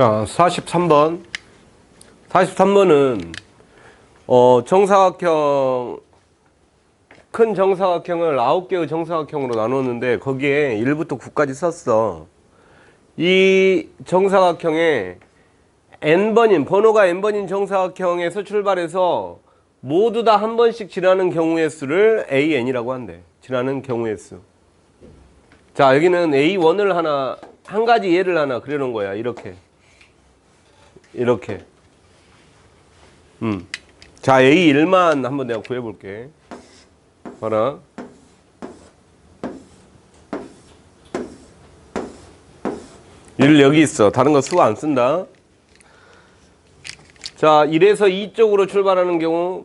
자, 43번. 43번은, 어, 정사각형, 큰 정사각형을 9개의 정사각형으로 나눴는데, 거기에 1부터 9까지 썼어. 이 정사각형에 n번인, 번호가 n번인 정사각형에서 출발해서 모두 다 한 번씩 지나는 경우의 수를 an이라고 한대. 지나는 경우의 수. 자, 여기는 A1을 하나, 한 가지 예를 하나 그려놓은 거야. 이렇게. 이렇게. 음. 자, A1만 한번 내가 구해볼게. 봐라. 일 여기 있어. 다른 거 수 안 쓴다. 자, 1에서 2 쪽으로 출발하는 경우,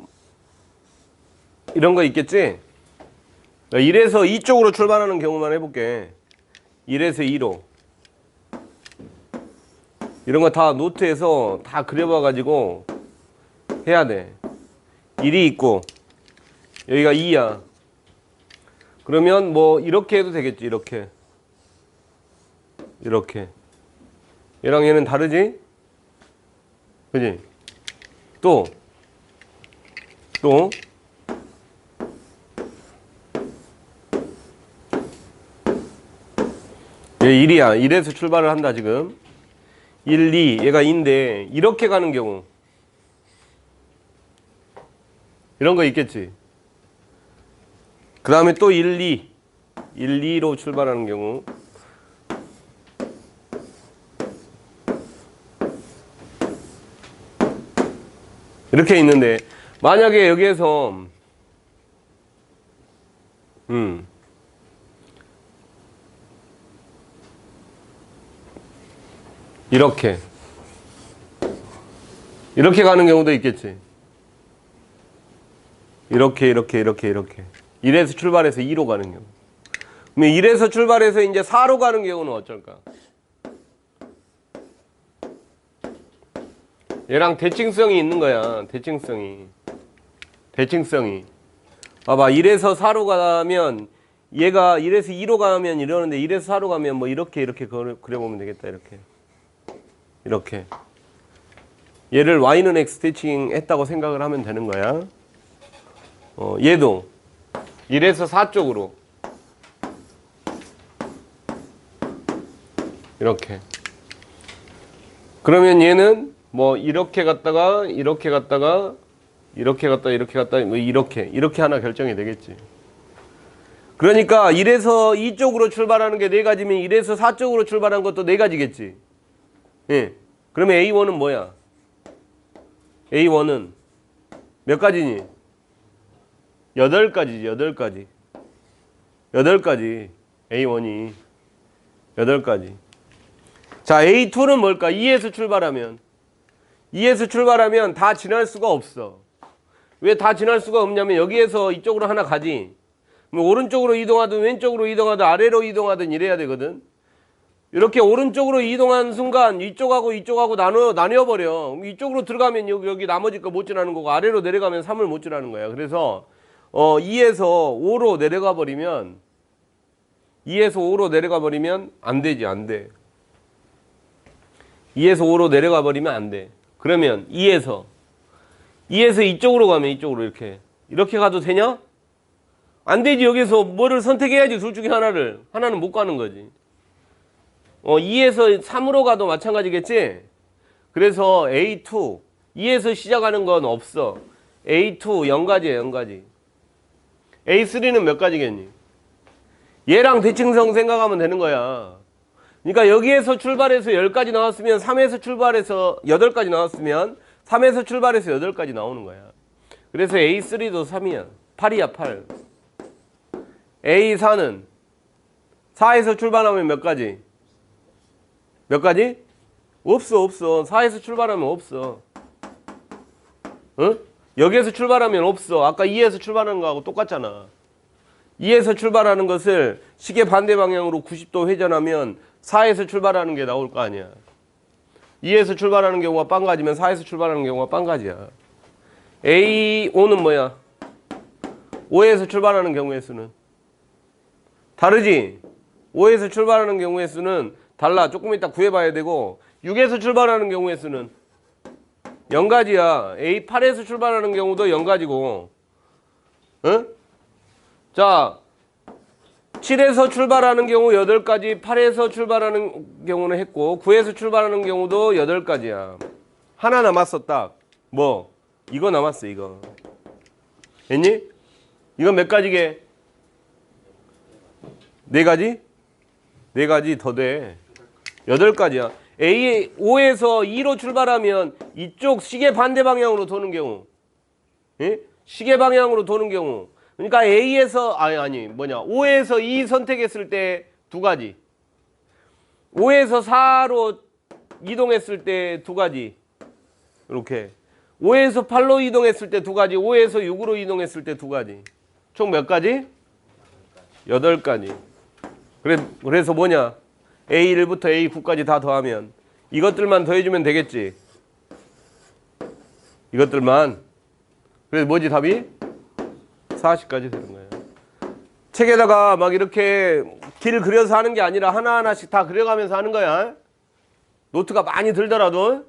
이런 거 있겠지? 1에서 2 쪽으로 출발하는 경우만 해볼게. 1에서 2로. 이런 거 다 노트에서 다 그려봐 가지고 해야 돼. 1이 있고, 여기가 2야. 그러면 뭐, 이렇게 해도 되겠지, 이렇게. 이렇게. 얘랑 얘는 다르지? 그지? 또, 또, 얘 1이야. 1에서 출발을 한다, 지금. 1, 2, 얘가 2인데, 이렇게 가는 경우. 이런 거 있겠지. 그 다음에 또 1, 2. 1, 2로 출발하는 경우. 이렇게 있는데, 만약에 여기에서, 음, 이렇게. 이렇게 가는 경우도 있겠지. 이렇게, 이렇게, 이렇게, 이렇게. 1에서 출발해서 2로 가는 경우. 그러면 1에서 출발해서 이제 4로 가는 경우는 어쩔까? 얘랑 대칭성이 있는 거야. 대칭성이. 대칭성이. 봐봐. 1에서 4로 가면 얘가 1에서 2로 가면 이러는데 1에서 4로 가면 뭐 이렇게 이렇게 그려- 그려보면 되겠다. 이렇게. 이렇게. 얘를 y는 x 대칭 했다고 생각을 하면 되는 거야. 어, 얘도 1에서 4 쪽으로 이렇게. 그러면 얘는 뭐 이렇게 갔다가 이렇게 갔다가 이렇게 갔다 이렇게 갔다 뭐 이렇게 이렇게 하나 결정이 되겠지. 그러니까 1에서 2 쪽으로 출발하는 게네 가지면 1에서 4 쪽으로 출발하는 것도 네 가지겠지. 예. 그러면 A1은 뭐야? A1은 몇 가지니? 여덟 가지지, 여덟 가지. 여덟 가지. A1이. 여덟 가지. 자, A2는 뭘까? 2에서 출발하면. 2에서 출발하면 다 지날 수가 없어. 왜 다 지날 수가 없냐면 여기에서 이쪽으로 하나 가지. 그럼 오른쪽으로 이동하든 왼쪽으로 이동하든 아래로 이동하든 이래야 되거든. 이렇게 오른쪽으로 이동한 순간 이쪽하고 이쪽하고 나눠 나뉘어 버려. 그럼 이쪽으로 들어가면 여기 여기 나머지 거 못 지나는 거고 아래로 내려가면 3을 못 지나는 거야. 그래서 어 2에서 5로 내려가 버리면 2에서 5로 내려가 버리면 안 되지. 안 돼. 2에서 5로 내려가 버리면 안 돼. 그러면 2에서 2에서 이쪽으로 가면 이쪽으로 이렇게 이렇게 가도 되냐? 안 되지. 여기서 뭐를 선택해야지. 둘 중에 하나를. 하나는 못 가는 거지. 어, 2에서 3으로 가도 마찬가지겠지? 그래서 A2, 2에서 시작하는 건 없어. A2, 0가지야, 0가지. A3는 몇 가지겠니? 얘랑 대칭성 생각하면 되는 거야. 그러니까 여기에서 출발해서 10가지 나왔으면 3에서 출발해서 8가지 나왔으면 3에서 출발해서 8가지 나오는 거야. 그래서 A3도 3이야. 8이야, 8. A4는 4에서 출발하면 몇 가지? 몇 가지? 없어 없어 4에서 출발하면 없어 응? 여기에서 출발하면 없어 아까 2에서 출발하는 거하고 똑같잖아 2에서 출발하는 것을 시계 반대 방향으로 90도 회전하면 4에서 출발하는 게 나올 거 아니야 2에서 출발하는 경우가 빵가지면 4에서 출발하는 경우가 빵가지야 A5는 뭐야? 5에서 출발하는 경우의 수는 다르지? 5에서 출발하는 경우의 수는 달라. 조금 이따 구해봐야 되고 6에서 출발하는 경우의 수는 0가지야. A 8에서 출발하는 경우도 0가지고. 응? 자, 7에서 출발하는 경우 8가지, 8에서 출발하는 경우는 했고 9에서 출발하는 경우도 8가지야. 하나 남았어 딱. 뭐? 이거 남았어 이거. 했니? 이건 몇 가지게? 네 가지? 네 가지 더 돼. 여덟 가지야. A 5에서 2로 출발하면 이쪽 시계 반대 방향으로 도는 경우. 예? 시계 방향으로 도는 경우. 그러니까 A에서 아니 아니 뭐냐 5에서 2 선택했을 때 두 가지. 5에서 4로 이동했을 때 두 가지. 이렇게. 5에서 8로 이동했을 때 두 가지. 5에서 6으로 이동했을 때 두 가지. 총 몇 가지? 여덟 가지. 그래, 그래서 뭐냐? A1부터 A9까지 다 더하면 이것들만 더해주면 되겠지. 이것들만. 그래서 뭐지 답이? 40까지 되는 거예요. 책에다가 막 이렇게 길 그려서 하는 게 아니라 하나하나씩 다 그려가면서 하는 거야. 노트가 많이 들더라도